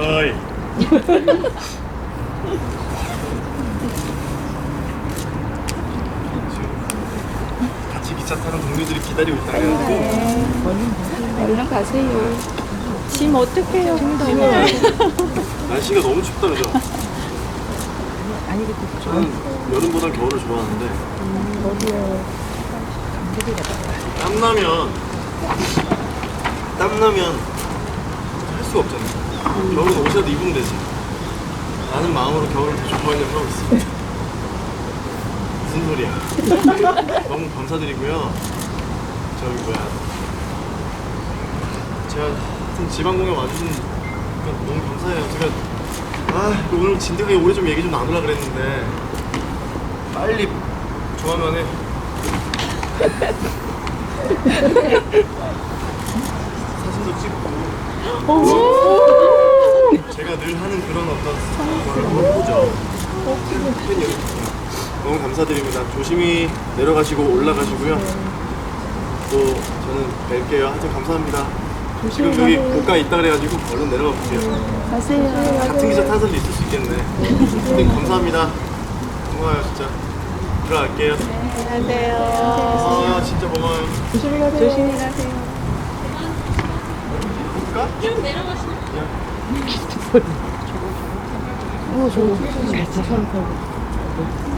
ơi 기차 타는 동료들이 기다리고 있다 그래가지고 얼른 가세요. 짐 어떡해요. 날씨가 너무 춥다 그죠? 저는 여름보단 겨울을 좋아하는데. 땀나면 땀나면 할 수가 없잖아요. 겨울은 옷이라도 입으면 되지. 라는 마음으로 겨울을 더 좋아하려고 하고 있습니다 무슨 소리야? 너무 감사드리고요. 저기 뭐야. 제가 하여튼 지방 공연 와주신 거 너무 감사해요. 제가 아 오늘 진득하게 오래 좀 얘기 좀 나누려 그랬는데 빨리 좋아하면 해 사진도 찍고. 제가 늘 하는 그런 어떤 한번 보죠. 팬 여기 너무 감사드립니다 조심히 내려가시고 올라가시고요 또 저는 뵐게요 하여튼 감사합니다 지금 여기 고가에 있다 그래가지고 얼른 내려가 볼게요 가세요. 같은 기차 타서 있을 수 있겠네. 네, 감사합니다. 고마워요, 진짜. 들어갈게요. 가세요. 아, 진짜 고마워요. 조심히 가세요. 조심히 가세요. 볼까? 어, 저, 저, 저, 저, 저,